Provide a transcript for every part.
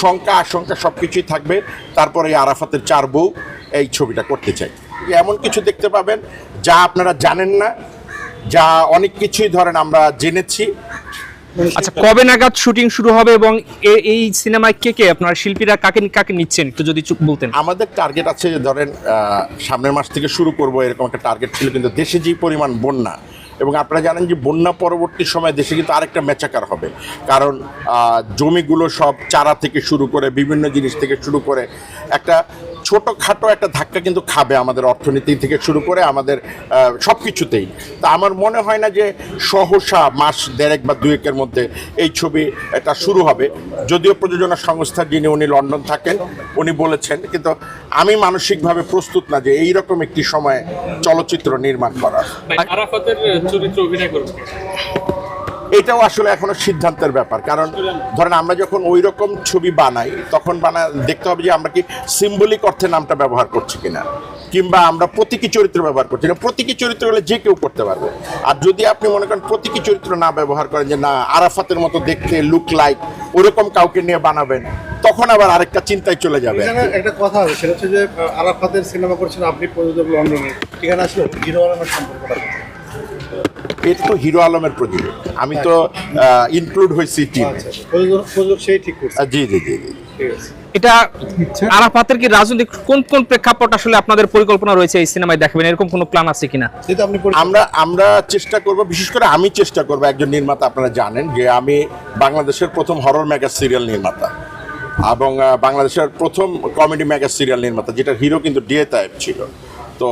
শঙ্কা আশঙ্কা সব কিছুই থাকবে। তারপরে এই আরাফাতের চার বউ এই ছবিটা করতে চাই এমন কিছু দেখতে পাবেন যা আপনারা জানেন না যা অনেক কিছুই ধরেন আমরা জেনেছি। আচ্ছা কবে নাগাদ শুটিং শুরু হবে এবং এই সিনেমায় কে কে? আপনার শিল্পীরা কাকে কাকে নিচ্ছেন? একটু যদি চুপ বলতেন। আমাদের টার্গেট আছে যে ধরেন সামনের মাস থেকে শুরু করব এরকম একটা টার্গেট ছিল কিন্তু দেশে যে পরিমাণ বন্যা এবং আপনারা জানেন যে বন্যা পরবর্তী সময় দেশে কিন্তু আরেকটা মেচাকার হবে। কারণ জমিগুলো সব চারা থেকে শুরু করে বিভিন্ন জিনিস থেকে শুরু করে একটা ছোটোখাটো একটা ধাক্কা কিন্তু খাবে আমাদের অর্থনীতি থেকে শুরু করে আমাদের সব কিছুতেই তা আমার মনে হয় না যে সহসা মাস দেড়েক বা দুয়েকের মধ্যে এই ছবি এটা শুরু হবে। যদিও প্রযোজনা সংস্থার যিনি, উনি লন্ডন থাকেন, উনি বলেছেন, কিন্তু আমি মানসিকভাবে প্রস্তুত না যে এইরকম একটি সময়ে চলচ্চিত্র নির্মাণ করা চরিত্র অভিনয় করবে এটাও আসলে এখনও সিদ্ধান্তের ব্যাপার। কারণ ধরেন আমরা যখন ওই রকম ছবি বানাই, তখন বানা, দেখতে হবে যে আমরা কি সিম্বলিক অর্থে নামটা ব্যবহার করছি কিনা। কিংবা আমরা প্রতীকী চরিত্র ব্যবহার করছি না প্রতীকী চরিত্র হলে যে কেউ করতে পারবে। আর যদি আপনি মনে করেন প্রতীকী চরিত্র না ব্যবহার করেন যে না, আরাফাতের মতো দেখতে লুক লাইক ওরকম কাউকে নিয়ে বানাবেন, তখন আবার আরেকটা চিন্তায় চলে যাবে। একটা কথা আছে, সেটা হচ্ছে যে, আরাফাতের সিনেমা করছেন আপনি প্রযোজক লন্ডনে। এখানে আসলে হিরো আলমের সম্পর্কটা? এটা তো হিরো আলমের প্রযোজক আমি তো ইনক্লুড হয়েছি টিম আচ্ছা করছে। জি জি জি জি। এটা আরাফাতের কি রাজনৈতিক কোন কোন প্রেক্ষাপট আসলে আপনাদের পরিকল্পনা রয়েছে এই সিনেমায় দেখাবেন? এরকম কোনো প্ল্যান আছে কিনা? আমরা আমরা চেষ্টা করব বিশেষ করে আমি চেষ্টা করব একজন নির্মাতা আপনারা জানেন যে আমি বাংলাদেশের প্রথম হরর মেগা সিরিয়াল নির্মাতা এবং বাংলাদেশের প্রথম কমেডি মেগা সিরিয়াল নির্মাতা যেটা হিরো কিন্তু ডিএ টাইপ ছিল। তো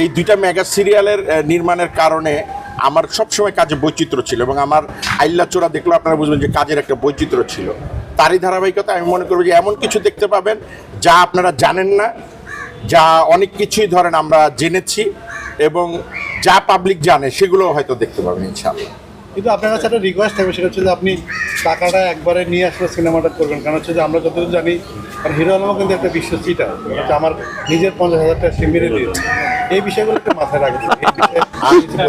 এই দুইটা মেগা সিরিয়ালের নির্মাণের কারণে আমার সবসময় কাজে বৈচিত্র্য ছিল এবং আমার আইল্লা চোরা দেখলেও আপনারা বুঝবেন যে কাজের একটা বৈচিত্র্য ছিল। তারই ধারাবাহিকতা আমি মনে করব যে এমন কিছু দেখতে পাবেন যা আপনারা জানেন না, যা অনেক কিছুই ধরেন আমরা জেনেছি এবং যা পাবলিক জানে সেগুলো হয়তো দেখতে পাবেন ইনশাআল্লাহ। কিন্তু আপনার কাছে একটা রিকোয়েস্ট থাকবে সেটা হচ্ছে যে আপনি টাকাটা একবারে নিয়ে আসলে সিনেমাটা করবেন। কারণ হচ্ছে যে আমরা যতদূর জানি কারণ হিরো আলমও কিন্তু একটা বিশ্ব চিটা হচ্ছে আমার নিজের পঞ্চাশ হাজার টাকা সে দিয়েছে এই বিষয়গুলো একটু মাথায় আর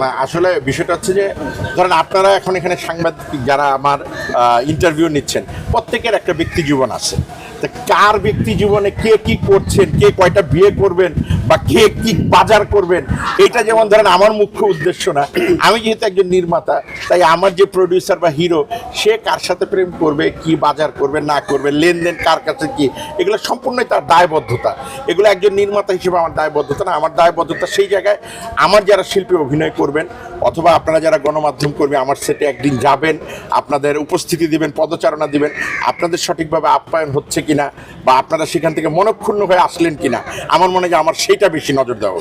না, আসলে বিষয়টা হচ্ছে যে ধরেন আপনারা এখন এখানে সাংবাদিক যারা আমার ইন্টারভিউ নিচ্ছেন প্রত্যেকের একটা ব্যক্তি জীবন আছে। কার ব্যক্তি জীবনে কে কি করছেন কে কয়টা বিয়ে করবেন বা কে কি বাজার করবেন, এটা যেমন ধরেন আমার মুখ্য উদ্দেশ্য না। আমি যেহেতু একজন নির্মাতা, তাই আমার যে প্রডিউসার বা হিরো সে কার সাথে প্রেম করবে, কি বাজার করবে, না করবে, লেনদেন কার কাছে কি, এগুলো সম্পূর্ণই তার দায়বদ্ধতা। এগুলো একজন নির্মাতা হিসেবে আমার দায়বদ্ধতা না, আমার দায়বদ্ধতা সেই জায়গায় আমার যারা শিল্পী অভিনয় করবেন, অথবা আপনারা যারা গণমাধ্যম কর্মী, আমার সেটে একদিন যাবেন, আপনাদের উপস্থিতি দিবেন, পদচারণা দিবেন, আপনাদের সঠিকভাবে আপ্যায়ন হচ্ছে কিনা, বা আপনারা সেখান থেকে মনক্ষুণ্ণ হয়ে আসলেন কিনা, আমার মনে হয় আমার সেইটা বেশি নজর দেওয়া